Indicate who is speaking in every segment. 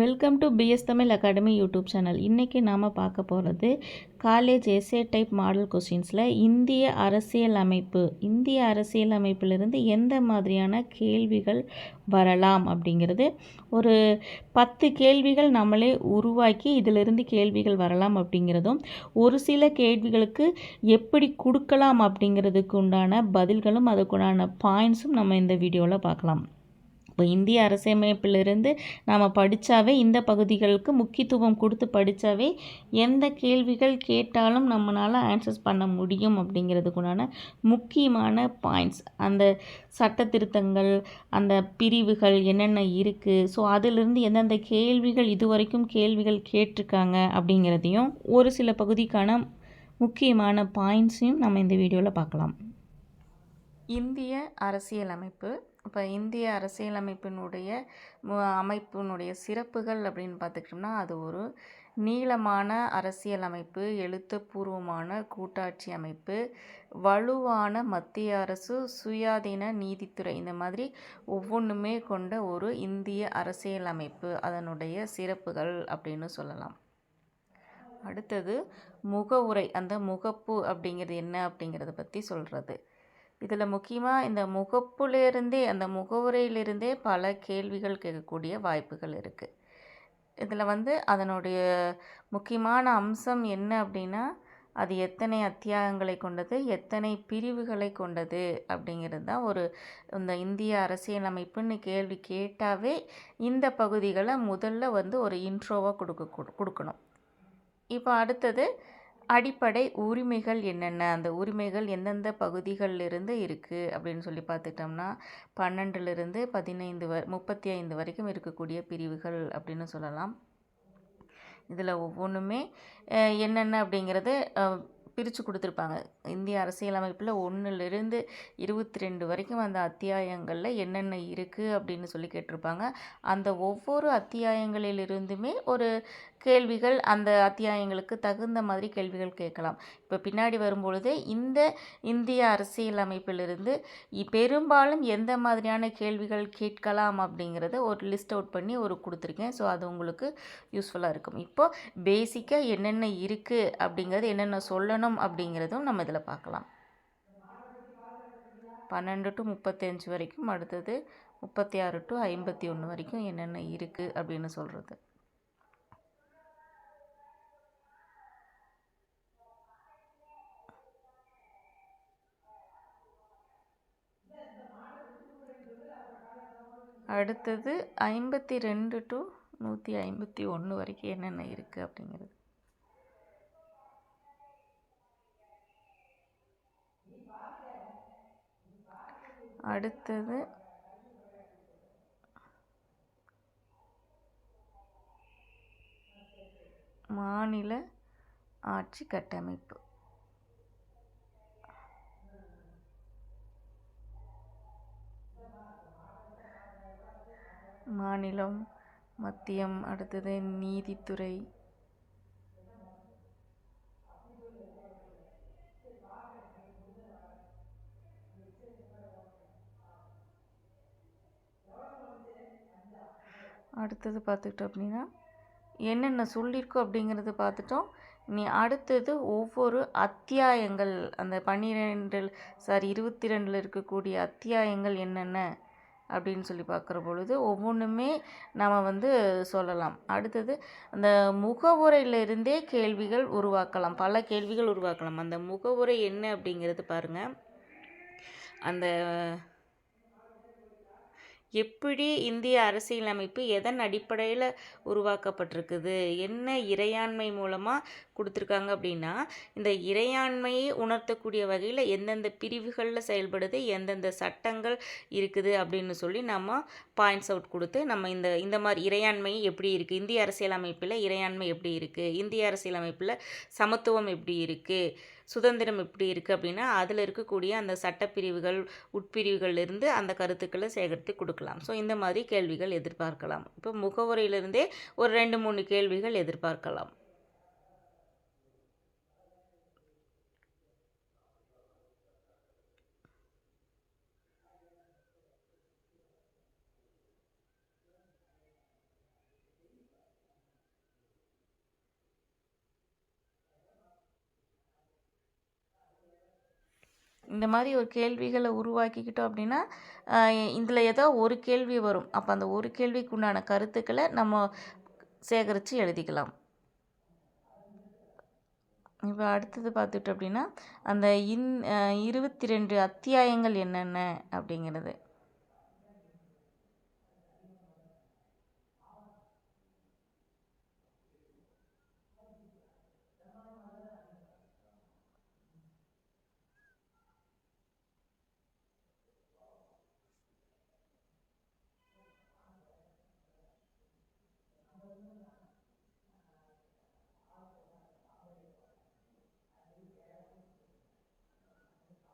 Speaker 1: Welcome to BS Tamil academy YouTube channel இன்றைக்கி நாம் பார்க்க போகிறது காலேஜ் எஸ்ஏ டைப் மாடல் கொஸ்டின்ஸில் இந்திய அரசியல் அமைப்பு. இந்திய அரசியல் அமைப்பிலிருந்து எந்த மாதிரியான கேள்விகள் வரலாம் அப்படிங்கிறது. ஒரு பத்து கேள்விகள் நம்மளே உருவாக்கி இதிலிருந்து கேள்விகள் வரலாம் அப்படிங்கிறதும் ஒரு சில கேள்விகளுக்கு எப்படி கொடுக்கலாம் அப்படிங்கிறதுக்கு உண்டான பதில்களும் அதுக்குண்டான பாயிண்ட்ஸும் நம்ம இந்த வீடியோவில் பார்க்கலாம். இப்போ இந்திய அரசியலமைப்பிலிருந்து நாம் படித்தாவே இந்த பகுதிகளுக்கு முக்கியத்துவம் கொடுத்து படித்தாவே எந்த கேள்விகள் கேட்டாலும் நம்மளால் ஆன்சர்ஸ் பண்ண முடியும் அப்படிங்கிறதுக்குண்டான முக்கியமான பாயிண்ட்ஸ் அந்த சட்ட திருத்தங்கள் அந்த பிரிவுகள் என்னென்ன இருக்குது ஸோ அதிலிருந்து எந்தெந்த கேள்விகள் இதுவரைக்கும் கேள்விகள் கேட்டிருக்காங்க அப்படிங்கிறதையும் ஒரு சில பகுதிக்கான முக்கியமான பாயிண்ட்ஸையும் நம்ம இந்த வீடியோவில் பார்க்கலாம். இந்திய அரசியலமைப்பு இப்போ இந்திய அரசியலமைப்பினுடைய மு- அமைப்பினுடைய சிறப்புகள் அப்படின்னு பார்த்துக்கிட்டோம்னா அது ஒரு நீளமான அரசியலமைப்பு எழுத்துப்பூர்வமான கூட்டாட்சி அமைப்பு வலுவான மத்திய அரசு சுயாதீன நீதித்துறை இந்த மாதிரி ஒவ்வொன்றுமே கொண்ட ஒரு இந்திய அரசியலமைப்பு அதனுடைய சிறப்புகள் அப்படின்னு சொல்லலாம். அடுத்தது முகவுரை அந்த முகப்பு அப்படிங்கிறது என்ன அப்படிங்கிறத பற்றி சொல்கிறது இதில் முக்கியமாக இந்த முகப்புலேருந்தே அந்த முகவுரையிலிருந்தே பல கேள்விகள் கேட்கக்கூடிய வாய்ப்புகள் இருக்குது இதில் வந்து அதனுடைய முக்கியமான அம்சம் என்ன அப்படின்னா அது எத்தனை அத்தியாயங்களை கொண்டது எத்தனை பிரிவுகளை கொண்டது அப்படிங்கிறது தான் ஒரு இந்த இந்திய அரசியலமைப்புன்னு கேள்வி கேட்டாவே இந்த பகுதிகளை முதல்ல வந்து ஒரு இன்ட்ரோவாக கொடுக்க கொடுக்கணும். இப்போ அடுத்தது அடிப்படை உரிமைகள் என்னென்ன? அந்த உரிமைகள் எந்தெந்த பகுதிகளில் இருந்து இருக்குது அப்படின்னு சொல்லி பார்த்துட்டோம்னா பன்னெண்டுலேருந்து பதினைந்து வ முப்பத்தி ஐந்து வரைக்கும் இருக்கக்கூடிய பிரிவுகள் அப்படின்னு சொல்லலாம். இதில் ஒவ்வொன்றுமே என்னென்ன அப்படிங்கிறது பிரித்து கொடுத்துருப்பாங்க. இந்திய அரசியலமைப்பில் ஒன்றுலேருந்து இருபத்தி ரெண்டு வரைக்கும் அந்த அத்தியாயங்களில் என்னென்ன இருக்குது அப்படின்னு சொல்லி கேட்டிருப்பாங்க. அந்த ஒவ்வொரு அத்தியாயங்களிலிருந்துமே ஒரு கேள்விகள் அந்த அத்தியாயங்களுக்கு தகுந்த மாதிரி கேள்விகள் கேட்கலாம். இப்போ பின்னாடி வரும்பொழுது இந்த இந்திய அரசியலமைப்பிலிருந்து அமைப்பிலிருந்து பெரும்பாலும் எந்த மாதிரியான கேள்விகள் கேட்கலாம் அப்படிங்கிறத ஒரு லிஸ்ட் அவுட் பண்ணி ஒரு கொடுத்துருக்கேன். ஸோ அது உங்களுக்கு யூஸ்ஃபுல்லாக இருக்கும். இப்போ பேசிக்காக என்னென்ன இருக்குது அப்படிங்கிறது என்னென்ன சொல்லணும் அப்படிங்கிறதும் நம்ம இதில் பார்க்கலாம். பன்னெண்டு டு முப்பத்தஞ்சு வரைக்கும் அடுத்தது முப்பத்தி ஆறு டு ஐம்பத்தி ஒன்று வரைக்கும் என்னென்ன இருக்குது அப்படின்னு சொல்கிறது அடுத்தது ஐம்பத்தி ரெண்டு டு நூற்றி ஐம்பத்தி ஒன்று வரைக்கும் என்னென்ன இருக்குது அப்படிங்கிறது. அடுத்தது மாநில ஆட்சி கட்டமைப்பு. மாநிலம் மத்தியம் அடுத்தது நீதித்துறை. அடுத்தது பார்த்துக்கிட்டோம் அப்படின்னா என்னென்ன சொல்லியிருக்கோம் அப்படிங்கிறது பார்த்துட்டோம். நீ அடுத்தது ஒவ்வொரு அத்தியாயங்கள் அந்த பன்னிரெண்டில் சாரி இருபத்தி ரெண்டில் இருக்கக்கூடிய அத்தியாயங்கள் என்னென்ன? அப்படின்னு சொல்லி பார்க்குற பொழுது ஒவ்வொன்றுமே நம்ம வந்து சொல்லலாம். அடுத்தது அந்த முகவுரையிலிருந்தே கேள்விகள் உருவாக்கலாம். பல கேள்விகள் உருவாக்கலாம். அந்த முகவுரை என்ன அப்படிங்கிறது பாருங்கள் அந்த எப்படி இந்திய அரசியலமைப்பு எதன் அடிப்படையில் உருவாக்கப்பட்டிருக்குது? என்ன இறையாண்மை மூலமாக கொடுத்துருக்காங்க அப்படின்னா இந்த இறையாண்மையை உணர்த்தக்கூடிய வகையில் எந்தெந்த பிரிவுகளில் செயல்படுது எந்தெந்த சட்டங்கள் இருக்குது அப்படின்னு சொல்லி நம்ம பாயிண்ட்ஸ் அவுட் கொடுத்து நம்ம இந்த இந்த மாதிரி இறையாண்மை எப்படி இருக்குது இந்திய அரசியலமைப்பில் இறையாண்மை எப்படி இருக்குது இந்திய அரசியலமைப்பில் சமத்துவம் எப்படி இருக்குது சுதந்திரம் எப்படி இருக்குது அப்படின்னா அதில் இருக்கக்கூடிய அந்த சட்டப்பிரிவுகள் உட்பிரிவுகள்லேருந்து அந்த கருத்துக்களை சேகரித்து கொடுக்கலாம். ஸோ இந்த மாதிரி கேள்விகள் எதிர்பார்க்கலாம். இப்போ முகவுரையிலிருந்தே ஒரு ரெண்டு மூணு கேள்விகள் எதிர்பார்க்கலாம். இந்த மாதிரி ஒரு கேள்விகளை உருவாக்கிக்கிட்டோம் அப்படின்னா இதில் ஏதோ ஒரு கேள்வி வரும். அப்போ அந்த ஒரு கேள்விக்கு உண்டான கருத்துக்களை நம்ம சேகரித்து எழுதிக்கலாம். இப்போ அடுத்தது பார்த்துட்டோம் அப்படின்னா அந்த இன் இருபத்தி ரெண்டு அத்தியாயங்கள் என்னென்ன அப்படிங்கிறது.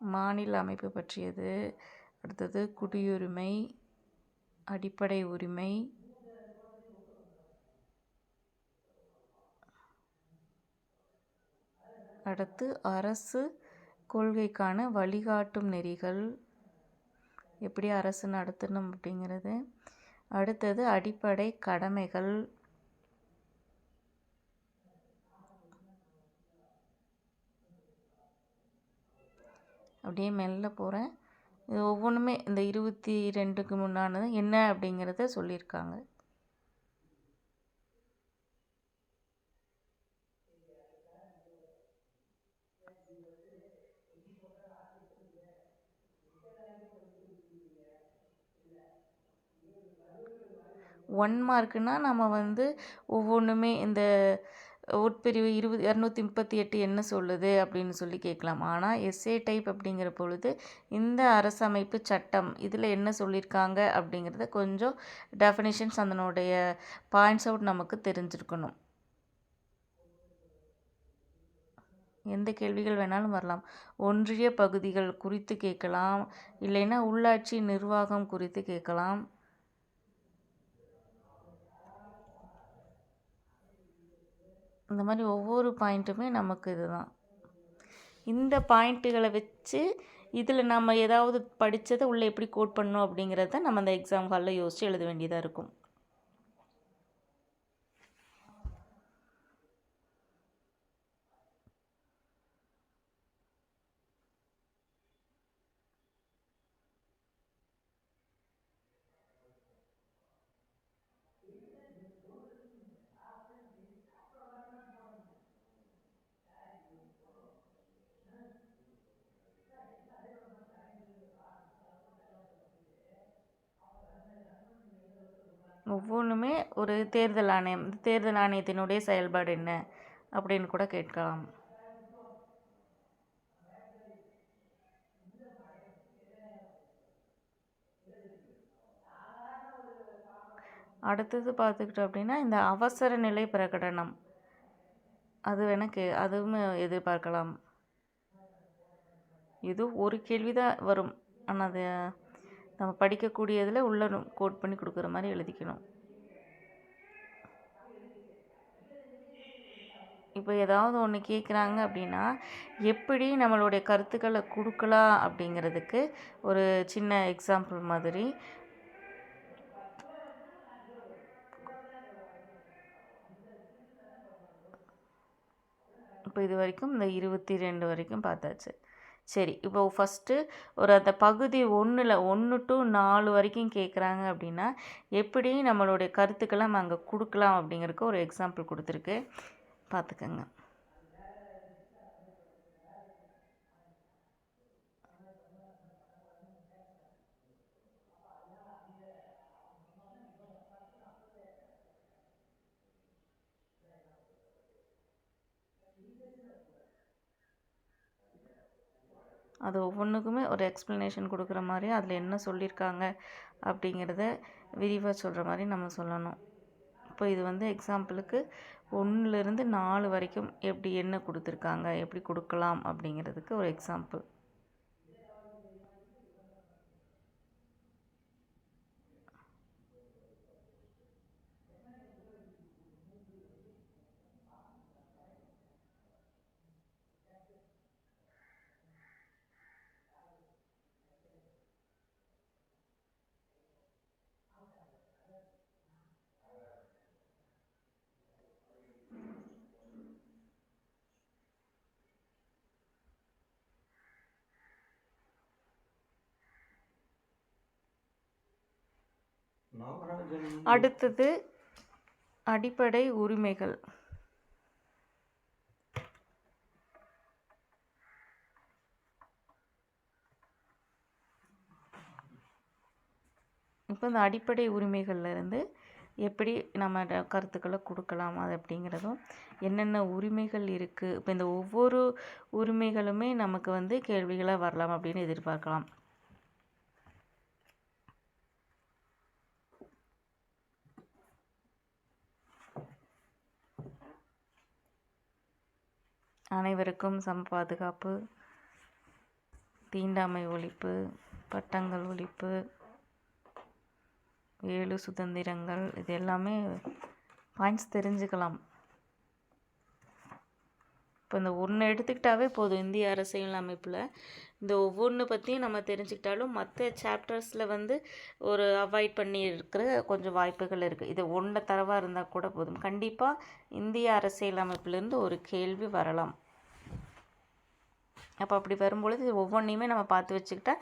Speaker 1: மாநில அமைப்பு பற்றியது. அடுத்தது குடியுரிமை அடிப்படை உரிமை அடுத்து அரசு கொள்கைக்கான வழிகாட்டும் நெறிகள் எப்படி அரசு நடத்தணும் அப்படிங்கிறது. அடுத்தது அடிப்படை கடமைகள் அப்படியே மெல்ல போகிறேன் இது ஒவ்வொன்றுமே இந்த இருபத்தி ரெண்டுக்கு முன்னானது என்ன அப்படிங்கிறத சொல்லியிருக்காங்க. ஒன் மார்க்குனால் நம்ம வந்து ஒவ்வொன்றுமே இந்த உட்பிரிவு இருபது இரநூத்தி முப்பத்தி எட்டு என்ன சொல்லுது அப்படின்னு சொல்லி கேட்கலாம். ஆனால் எஸ்ஏ டைப் அப்படிங்கிற பொழுது இந்த அரசமைப்பு சட்டம் இதில் என்ன சொல்லியிருக்காங்க அப்படிங்கிறத கொஞ்சம் டெஃபினேஷன்ஸ் அதனுடைய பாயிண்ட்ஸ் அவுட் நமக்கு தெரிஞ்சிருக்கணும். எந்த கேள்விகள் வேணாலும் வரலாம். ஒன்றிய பகுதிகள் குறித்து கேட்கலாம். இல்லைன்னா உள்ளாட்சி நிர்வாகம் குறித்து கேட்கலாம். இந்த மாதிரி ஒவ்வொரு பாயிண்ட்டுமே நமக்கு இதுதான் இந்த பாயிண்ட்டுகளை வச்சு இதில் நம்ம ஏதாவது படித்ததை உள்ளே எப்படி கோட் பண்ணணும் அப்படிங்கிறத நம்ம அந்த எக்ஸாம் ஹாலில் யோசித்து எழுத வேண்டியதாக இருக்கும் ஒவ்வொன்றுமே ஒரு தேர்தல் ஆணையம் தேர்தல் ஆணையத்தினுடைய செயல்பாடு என்ன? அப்படின்னு கூட கேட்கலாம். அடுத்தது பார்த்துக்கிட்டோம் அப்படின்னா இந்த அவசர நிலை பிரகடனம். அது வேணால் கே அதுவும் எதிர்பார்க்கலாம். இது ஒரு கேள்வி தான் வரும். ஆனால் அது நம்ம படிக்கக்கூடியதில் உள்ள கோட் பண்ணி கொடுக்குற மாதிரி எழுதிக்கணும். இப்போ ஏதாவது ஒன்று கேட்குறாங்க அப்படின்னா எப்படி நம்மளுடைய கருத்துக்களை கொடுக்கலாம் அப்படிங்கிறதுக்கு ஒரு சின்ன எக்ஸாம்பிள் மாதிரி. இப்போ இது வரைக்கும் இந்த இருபத்தி ரெண்டு வரைக்கும் பார்த்தாச்சு. சரி இப்போ ஃபஸ்ட்டு ஒரு அந்த பகுதி ஒன்றில் ஒன்று டு நாலு வரைக்கும் கேட்குறாங்க அப்படின்னா எப்படி நம்மளுடைய கருத்துக்களை நம்ம அங்கே கொடுக்கலாம் அப்படிங்கிறதுக்கு ஒரு எக்ஸாம்பிள் கொடுத்துருக்கு. பார்த்துக்கோங்க அது ஒவ்வொன்றுக்குமே ஒரு எக்ஸ்ப்ளனேஷன் கொடுக்குற மாதிரி அதில் என்ன சொல்லியிருக்காங்க அப்படிங்கிறத விரிவாக சொல்கிற மாதிரி நம்ம சொல்லணும். இப்போ இது வந்து எக்ஸாம்பிளுக்கு ஒன்றுலேருந்து நாலு வரைக்கும் எப்படி என்ன கொடுத்துருக்காங்க எப்படி கொடுக்கலாம் அப்படிங்கிறதுக்கு ஒரு எக்ஸாம்பிள் அடுத்தது அடிப்படை உரிமைகள். இப்போ இந்த அடிப்படை உரிமைகள்லேருந்து எப்படி நம்ம கருத்துக்களை கொடுக்கலாம் அது அப்படிங்கிறதும் என்னென்ன உரிமைகள் இருக்குது இப்போ இந்த ஒவ்வொரு உரிமைகளுமே நமக்கு வந்து கேள்விகளாக வரலாம் அப்படின்னு எதிர்பார்க்கலாம். அனைவருக்கும் சம பாதுகாப்பு தீண்டாமை ஒழிப்பு பட்டங்கள் ஒழிப்பு ஏழு சுதந்திரங்கள் இது எல்லாமே பாயிண்ட்ஸ் தெரிஞ்சுக்கலாம். இப்போ இந்த ஒன்று எடுத்துக்கிட்டாவே போதும் இந்திய அரசியல் அமைப்பில். இந்த ஒவ்வொன்று பற்றியும் நம்ம தெரிஞ்சுக்கிட்டாலும் மற்ற சாப்டர்ஸில் வந்து ஒரு அவாய்ட் பண்ணி இருக்கிற கொஞ்சம் வாய்ப்புகள் இருக்குது இது ஒன்றை தரவாக இருந்தால் கூட போதும். கண்டிப்பாக இந்திய அரசியல் அமைப்புலேருந்து ஒரு கேள்வி வரலாம். அப்போ அப்படி வரும்பொழுது இது ஒவ்வொன்றையுமே நம்ம பார்த்து வச்சுக்கிட்டா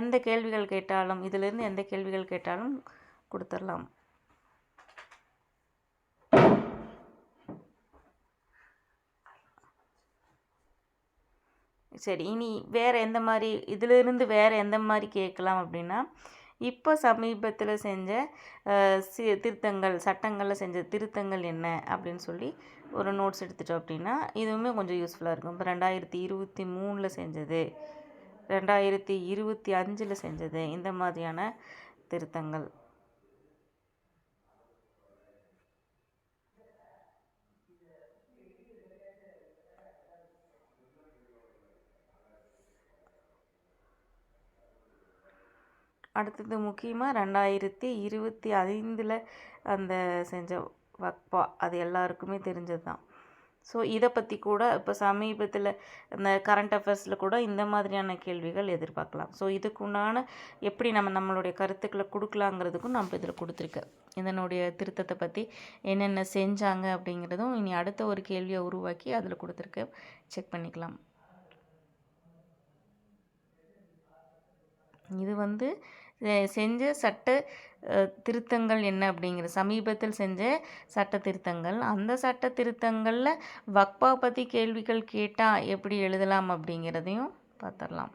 Speaker 1: எந்த கேள்விகள் கேட்டாலும் இதுலேருந்து எந்த கேள்விகள் கேட்டாலும் கொடுத்துடலாம். சரி இனி வேறு எந்த மாதிரி இதிலிருந்து வேறு எந்த மாதிரி கேட்கலாம் அப்படின்னா இப்போ சமீபத்தில் செஞ்ச சி திருத்தங்கள் சட்டங்களில் செஞ்ச திருத்தங்கள் என்ன அப்படின்னு சொல்லி ஒரு நோட்ஸ் எடுத்துட்டோம் அப்படின்னா இதுவுமே கொஞ்சம் யூஸ்ஃபுல்லாக இருக்கும். இப்போ ரெண்டாயிரத்தி இருபத்தி மூணில் செஞ்சது ரெண்டாயிரத்தி இருபத்தி அஞ்சில் செஞ்சது இந்த மாதிரியான திருத்தங்கள். அடுத்தது முக்கியமாக ரெண்டாயிரத்தி இருபத்தி ஐந்தில் அந்த செஞ்ச வக்பா அது எல்லாருக்குமே தெரிஞ்சது தான் ஸோ இதை பற்றி கூட இப்போ சமீபத்தில் இந்த கரண்ட் அஃபேர்ஸில் கூட இந்த மாதிரியான கேள்விகள் எதிர்பார்க்கலாம். ஸோ இதுக்குண்டான எப்படி நம்ம நம்மளுடைய கருத்துக்களை கொடுக்கலாங்கிறதுக்கும் நம்ம இதில் கொடுத்துருக்கேன் இதனுடைய திருத்தத்தை பற்றி என்னென்ன செஞ்சாங்க அப்படிங்கிறதும் இனி அடுத்த ஒரு கேள்வியை உருவாக்கி அதில் கொடுத்துருக்கேன் செக் பண்ணிக்கலாம். இது வந்து செஞ்ச சட்ட திருத்தங்கள் என்ன அப்படிங்கிற சமீபத்தில் செஞ்ச சட்ட திருத்தங்கள். அந்த சட்ட திருத்தங்களில் வக்பா பற்றி கேள்விகள் கேட்டால் எப்படி எழுதலாம் அப்படிங்கிறதையும் பார்த்துடலாம்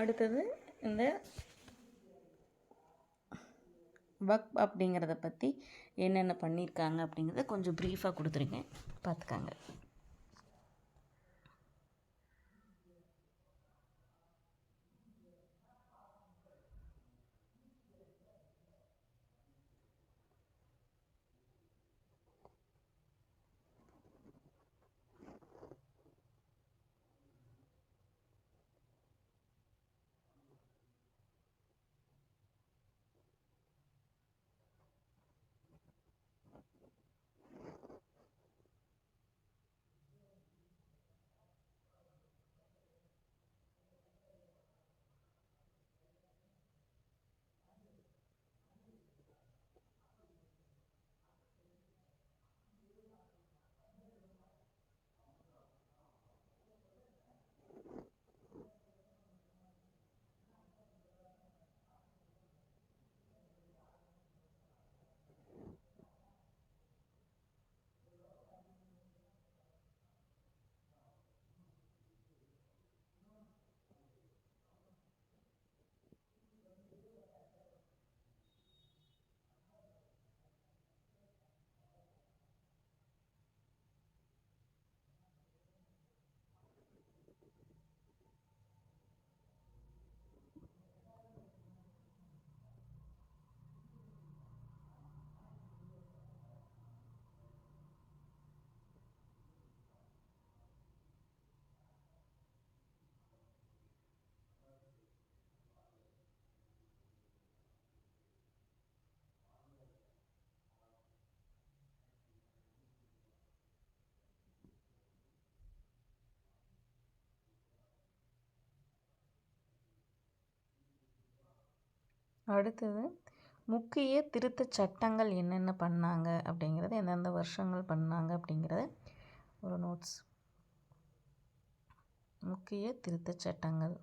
Speaker 1: அடுத்தது இந்த வக் அப்படிங்கிறத பற்றி என்னென்ன பண்ணியிருக்காங்க அப்படிங்கிறத கொஞ்சம் ப்ரீஃபாக கொடுத்துருக்கேன் பார்த்துக்காங்க. அடுத்தது முக்கிய திருத்தச் சட்டங்கள் என்னென்ன பண்ணாங்க அப்படிங்கிறது எந்தெந்த வருஷங்கள் பண்ணாங்க அப்படிங்கிறத ஒரு நோட்ஸ் முக்கிய திருத்தச் சட்டங்கள்.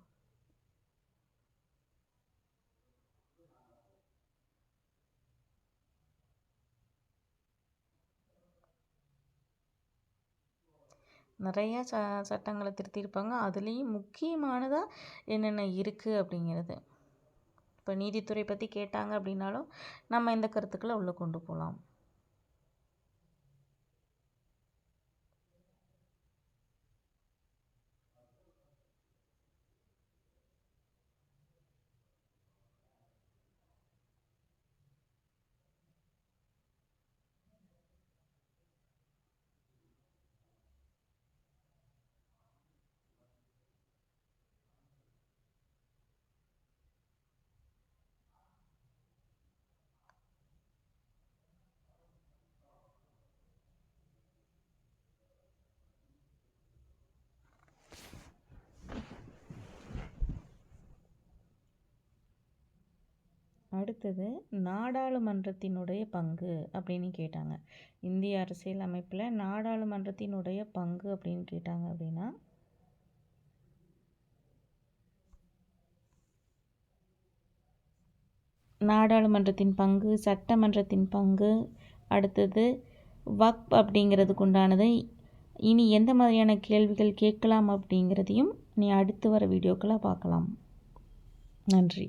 Speaker 1: நிறையா ச சட்டங்களை திருத்தியிருப்பாங்க. அதுலேயும் முக்கியமானதாக என்னென்ன இருக்குது அப்படிங்கிறது. இப்போ நீதித்துறை பற்றி கேட்டாங்க அப்படின்னாலும் நம்ம இந்த கருத்துக்களை உள்ளே கொண்டு போகலாம் அடுத்தது நாடாளுமன்றத்தினுடைய பங்கு அப்படின்னு கேட்டாங்க. இந்திய அரசியல் அமைப்பில் நாடாளுமன்றத்தினுடைய பங்கு அப்படின்னு கேட்டாங்க அப்படின்னா? நாடாளுமன்றத்தின் பங்கு சட்டமன்றத்தின் பங்கு அடுத்தது வக்ப் அப்படிங்கிறதுக்கு உண்டானது இனி எந்த மாதிரியான கேள்விகள் கேட்கலாம் அப்படிங்கிறதையும் நீ அடுத்து வர வீடியோக்களாக பார்க்கலாம். நன்றி.